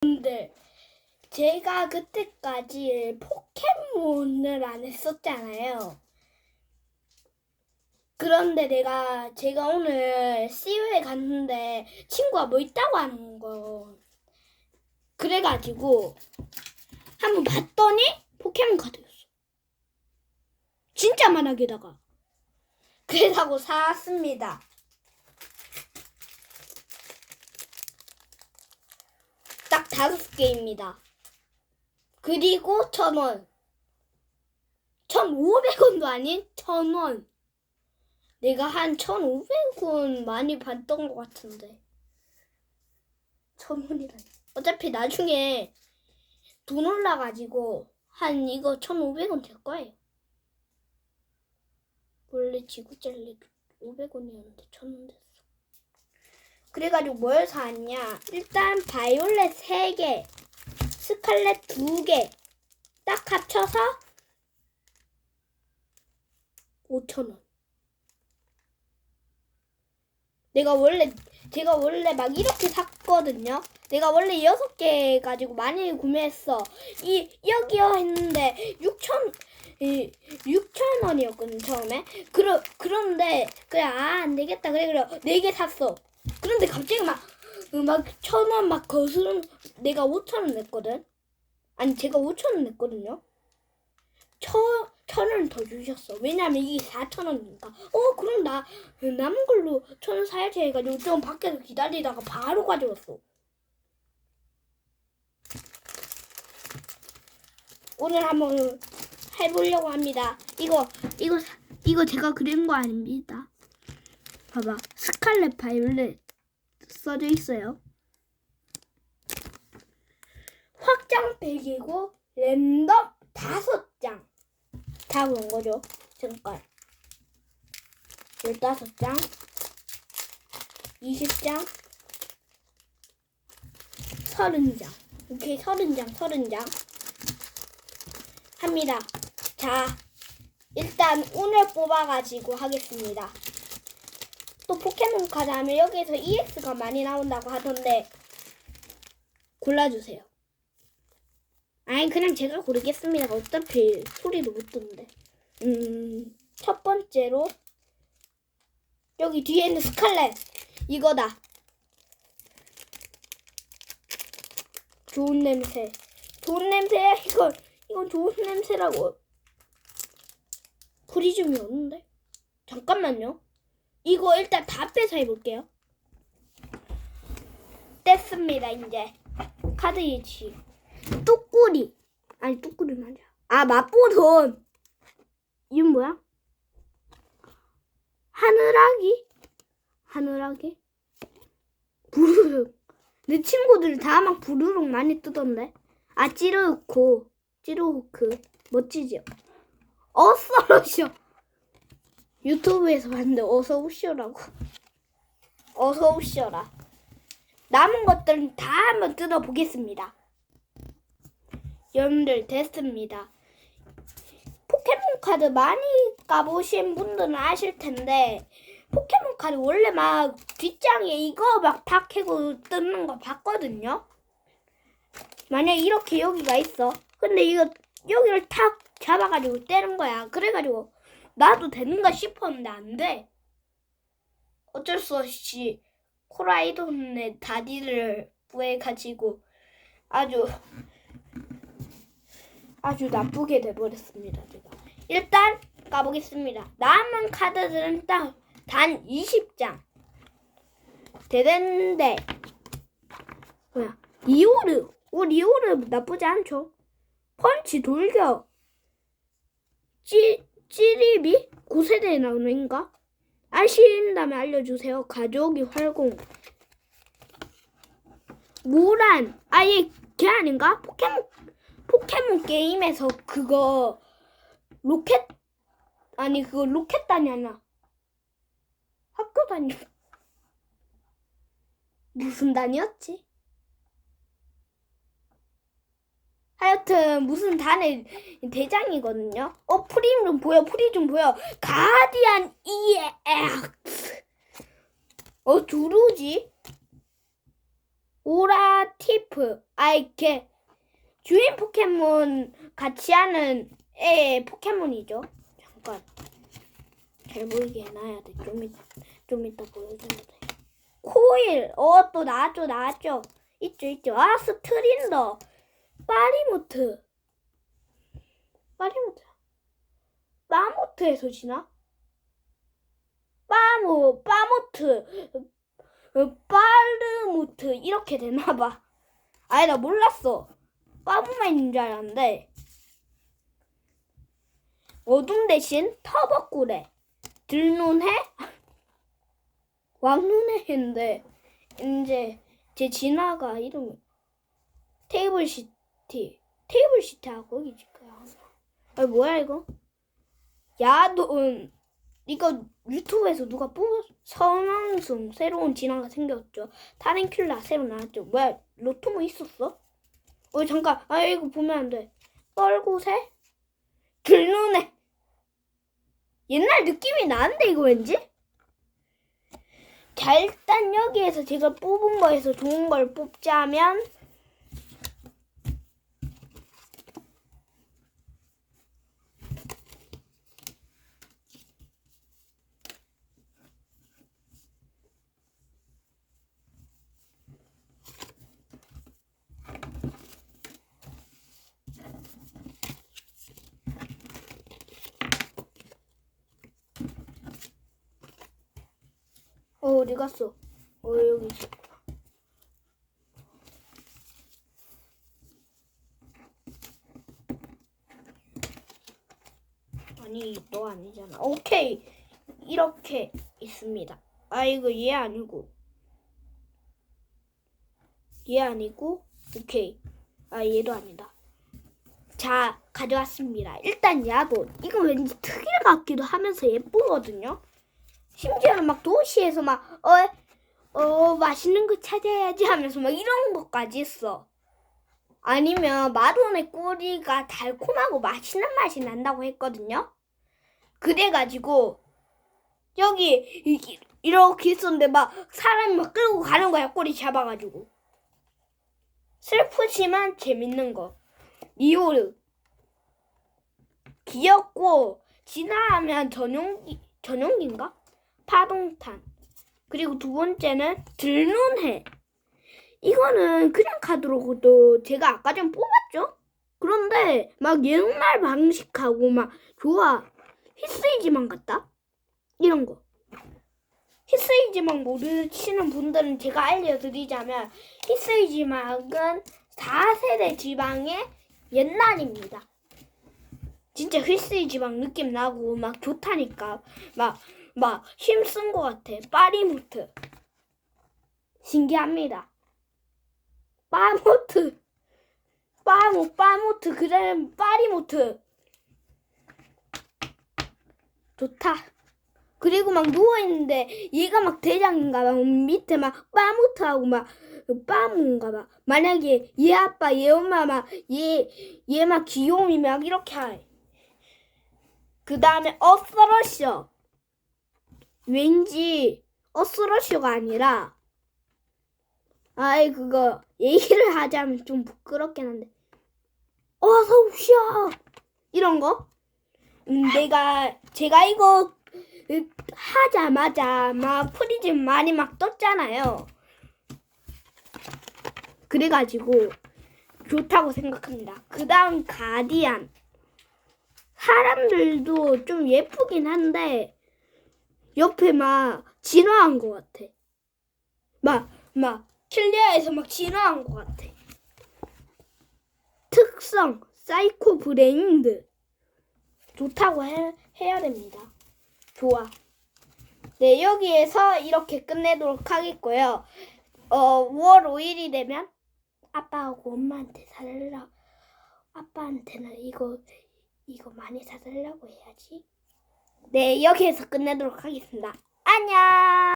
근데 제가 그때까지 포켓몬을 안 했었잖아요. 그런데 내가 제가 오늘 CU에 갔는데 친구가 뭐 있다고 하는 거. 그래가지고 한번 봤더니 포켓몬 카드였어. 진짜 만하게다가. 그래서 사왔습니다. 다섯 개입니다. 그리고 천 원. 천 오백 원도 아닌 천 원. 내가 한 천 오백 원 많이 받던 것 같은데. 천 원이라니. 어차피 나중에 돈 올라가지고 한 이거 천 오백 원 될 거예요. 원래 지구 젤리 500원이었는데 천 원 됐어. 그래가지고 뭘 샀냐? 일단 바이올렛 3개, 스칼렛 2개, 딱 합쳐서 5,000원. 내가 원래, 제가 원래 막 이렇게 샀거든요. 내가 원래 6개 가지고 많이 구매했어. 이, 여기요 했는데 6,000, 이, 6,000원이었거든, 처음에. 그러, 그런데, 그래, 아, 안 되겠다. 그래, 그래. 4개 샀어. 그런데 갑자기 막, 막, 천 원 막 거스름, 내가 오천 원 냈거든? 아니, 제가 오천 원 냈거든요? 천, 천원 더 주셨어. 왜냐면 이게 사천 원이니까. 어, 그럼 나, 남은 걸로 천 원 사야지 해가지고 좀 밖에서 기다리다가 바로 가져왔어. 오늘 한번 해보려고 합니다. 이거, 이거, 사- 이거 제가 그린 거 아닙니다. 봐봐. 스칼렛 바이올렛 써져 있어요. 확장 100이고 랜덤 5장. 다 그런 거죠. 잠깐. 15장. 20장. 30장. 오케이, 30장, 30장. 합니다. 자, 일단 오늘 뽑아가지고 하겠습니다. 또 포켓몬 카드 하면 여기에서 EX가 많이 나온다고 하던데 골라주세요. 아니 그냥 제가 고르겠습니다. 어차피 소리도 못 듣는데. 음, 첫 번째로 여기 뒤에 있는 스칼렛 이거다. 좋은 냄새. 좋은 냄새야 이건 이건 좋은 냄새라고. 프리즘이 없는데? 잠깐만요. 이거 일단 다 빼서 해볼게요. 뗐습니다, 이제. 카드 이치. 뚜꾸리. 아니, 뚜꾸리 맞아. 아, 맛보돈. 이건 뭐야? 하늘아기? 하늘아기? 부르륵. 내 친구들 다 막 부르륵 많이 뜨던데. 아, 찌르코. 찌르호크. 멋지죠? 어서러셔. 유튜브에서 봤는데 어서 오시오라고. 어서 오시오라. 남은 것들은 다 한번 뜯어보겠습니다. 여러분들 됐습니다. 포켓몬 카드 많이 까보신 분들은 아실 텐데 포켓몬 카드 원래 막 뒷장에 이거 막 다 캐고 뜯는 거 봤거든요. 만약 이렇게 여기가 있어. 근데 이거 여기를 탁 잡아가지고 떼는 거야. 그래가지고 나도 되는가 싶었는데 안 돼. 어쩔 수 없이 코라이돈의 다리를 구해가지고 아주 아주 나쁘게 돼버렸습니다. 제가 일단 까보겠습니다. 남은 카드들은 딱 단 20장. 되는데 뭐야? 리오르. 오 리오르 나쁘지 않죠? 펀치 돌격. 찌 찌리비 9세대에 나오는가? 아신다면 알려주세요. 가족이 활공. 모란. 아예 걔 아닌가? 포켓몬 포켓몬 게임에서 그거 로켓 아니 그거 로켓 아니야. 학교 단이 무슨 단이었지? 하여튼 무슨 단의 대장이거든요. 어 프림 좀 보여 프리 좀 보여. 가디안 EX. 어 두루지? 오라티프. 아이, 걔, 주인 포켓몬 같이 하는 애 포켓몬이죠. 잠깐. 잘 보이게 해놔야 돼. 좀, 이따, 좀 이따 보여주면 돼. 코일. 어, 또 나왔죠, 나왔죠. 있죠, 있죠. 아, 스트린더. 파리모트. 파리모트. 빠모트에서 지나? 빠모, 빠모트. 어, 빠르모트. 이렇게 되나봐. 아니, 나 몰랐어. 빠모만 있는 줄 알았는데. 어둠 대신 터벅구래. 들눈해? 왕눈해 했는데, 이제 제 진화가 이름이 테이블 시 티. 테이블 거기 지금. 아, 뭐야, 이거? 야돈. 이거 유튜브에서 누가 뽑았, 선왕승 새로운 진화가 생겼죠. 타렌큘라 새로 나왔죠. 뭐야, 로토모 있었어? 어, 잠깐. 아, 이거 보면 안 돼. 뻘곳에? 들눈에. 옛날 느낌이 나는데, 이거 왠지? 자, 일단 여기에서 제가 뽑은 거에서 좋은 걸 뽑자면, 어, 어디 갔어? 어, 여기. 아니, 너 아니잖아. 오케이. 이렇게 있습니다. 아, 이거 얘 아니고. 얘 아니고. 오케이. 아, 얘도 아니다. 자, 가져왔습니다. 일단 야돈. 이거 왠지 특일 같기도 하면서 예쁘거든요. 심지어는 막 도시에서 막, 어, 어, 맛있는 거 찾아야지 하면서 막 이런 것까지 있어. 아니면 마돈의 꼬리가 달콤하고 맛있는 맛이 난다고 했거든요. 그래가지고, 여기, 이- 이렇게 있었는데 막 사람이 막 끌고 가는 거야, 꼬리 잡아가지고. 슬프지만 재밌는 거. 리오르. 귀엽고, 진화하면 전용기, 전용기인가? 파동탄. 그리고 두 번째는 들눈해. 이거는 그냥 카드로도 제가 아까 전 뽑았죠? 그런데 막 옛날 방식하고 막 좋아. 히스이지만 같다? 이런 거. 히스이지만 모르시는 분들은 제가 알려드리자면 히스이지막은 4세대 지방의 옛날입니다. 진짜 휘스이 지방 느낌 나고 막 좋다니까 막 막 힘쓴 것 같아. 파리모트. 신기합니다. 빠모트. 빠모 빠모트. 그래 파리모트. 좋다. 그리고 막 누워있는데 얘가 막 대장인가 봐. 밑에 막 빠모트하고 막 빠모인가 봐. 만약에 얘 아빠 얘 엄마 막 얘 얘 막 귀요미 막 이렇게 해. 그 다음에 어스러셔. 왠지 어스러셔가 아니라 아이 그거 얘기를 하자면 좀 부끄럽긴 한데. 어서 오시오 이런 거? 음, 내가 제가 이거 으, 하자마자 막 프리즘 많이 막 떴잖아요. 그래가지고 좋다고 생각합니다. 그 다음 가디안. 사람들도 좀 예쁘긴 한데 옆에 막 진화한 것 같아. 막 막 킬리아에서 막 진화한 것 같아. 특성 사이코 브레인드 좋다고 해, 해야 됩니다. 좋아. 네 여기에서 이렇게 끝내도록 하겠고요. 어 5월 5일이 되면 아빠하고 엄마한테 사달라. 아빠한테는 이거 이거 많이 사달라고 해야지. 네, 여기에서 끝내도록 하겠습니다. 안녕!